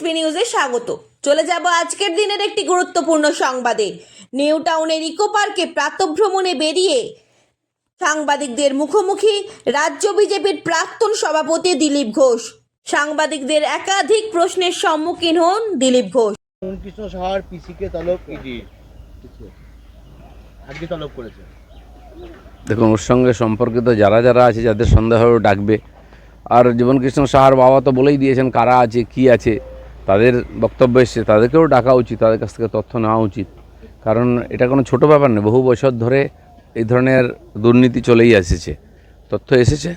SB নিউজে স্বাগত। চলে যাব আজকের দিনের একটি গুরুত্বপূর্ণ সংবাদে। নিউ টাউনের ইকো পার্কে প্রাতভ্রমণে বেরিয়ে সাংবাদিকদের মুখোমুখি রাজ্য বিজেপির প্রাক্তন সভাপতি দিলীপ ঘোষ। সাংবাদিকদের একাধিক প্রশ্নের সম্মুখীন হন দিলীপ ঘোষ। কৃষ্ণ সাহার পিসিকে তলব ইডি আজকে তলব করেছে। দেখুন ওর সঙ্গে সম্পর্কিত যারা যারা আছে যাদের সন্দেহ ডাকবে। আর জীবনকৃষ্ণ সাহার বাবা তো বলেই দিয়েছেন কারা আছে কি আছে? তাদের বক্তব্য এসছে তাদেরকেও ডাকা উচিত তাদের কাছ থেকে তথ্য নেওয়া উচিত। কারণ এটা কোনো ছোটো ব্যাপার নেই বহু বছর ধরে এই ধরনের দুর্নীতি চলেই এসেছে তথ্য এসেছে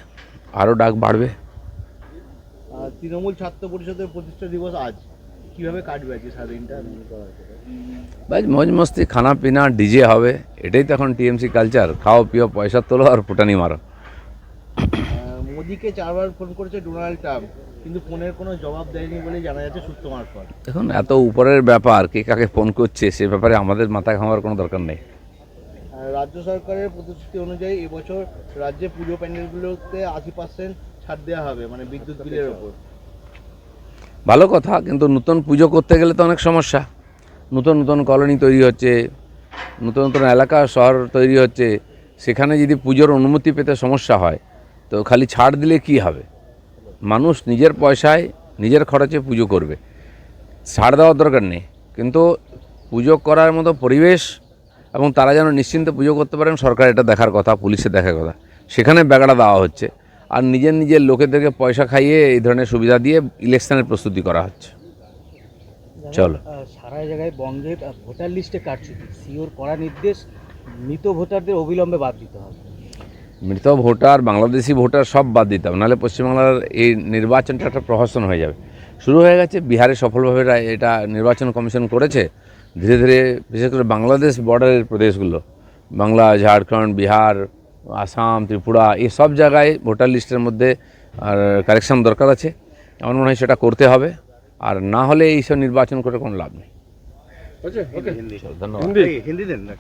আরও ডাক বাড়বে। তৃণমূল ছাত্র পরিষদের প্রতিষ্ঠা দিবস আজ কীভাবে কাটবে আজকে সারাদিনটা বাজ মজ মস্তি খানা পিনা ডিজে হবে এটাই তো এখন টিএমসি কালচার খাও পিও পয়সা তোলো আর ফুটানি মারো। মোদিকে চারবার ফোন করেছে ডোনাল্ড ট্রাম্প কিন্তু ফোনের কোনো জবাব দেয়নি বলে জানা যাচ্ছে সূত্র মারফত। দেখুন এত উপরের ব্যাপার কে কাকে ফোন করছে সে ব্যাপারে আমাদের মাথা ঘামার কোনো দরকার নেই। আর রাজ্য সরকারের প্রতিশ্রুতি অনুযায়ী এবছর রাজ্যে পুজো প্যান্ডেলগুলোতে আশি পার্সেন্ট ছাড় দেওয়া হবে মানে বিদ্যুৎ বিলের ওপর। ভালো কথা কিন্তু নতুন পুজো করতে গেলে তো অনেক সমস্যা। নতুন নতুন কলোনি তৈরি হচ্ছে নতুন নতুন এলাকা শহর তৈরি হচ্ছে সেখানে যদি পুজোর অনুমতি পেতে সমস্যা হয় তো খালি ছাড় দিলে কি হবে? মানুষ নিজের পয়সায় নিজের খরচে পুজো করবে। ছাড় দেওয়ার দরকার নেই। কিন্তু পুজো করার মতো পরিবেশ এবং তারা যেন নিশ্চিন্তে পুজো করতে পারেন, সরকার এটা দেখার কথা, পুলিশে দেখার কথা। সেখানে ব্যাগাটা দেওয়া হচ্ছে। আর নিজের নিজের লোকেদেরকে পয়সা খাইয়ে এই ধরনের সুবিধা দিয়ে ইলেকশনের প্রস্তুতি করা হচ্ছে। চলো। সারা জায়গায় বঙ্গের ভোটার লিস্টে কারচুপি সিওর করা নির্দেশ, মৃত ভোটারদের অবিলম্বে বাদ দিতে হবে। মৃত ভোটার বাংলাদেশি ভোটার সব বাদ দিতে হবে। নাহলে পশ্চিমবাংলার এই নির্বাচনটা একটা প্রহসন হয়ে যাবে। শুরু হয়ে গেছে বিহারে সফলভাবে এটা নির্বাচন কমিশন করেছে। ধীরে ধীরে বিশেষ করে বাংলাদেশ বর্ডারের প্রদেশগুলো বাংলা ঝাড়খণ্ড বিহার আসাম ত্রিপুরা এই সব জায়গায় ভোটার লিস্টের মধ্যে আর কারেকশন দরকার আছে। আমার মনে হয় সেটা করতে হবে। আর না হলে এইসব নির্বাচন করে কোনো লাভ নেই। ধন্যবাদ। হিন্দি দেন না।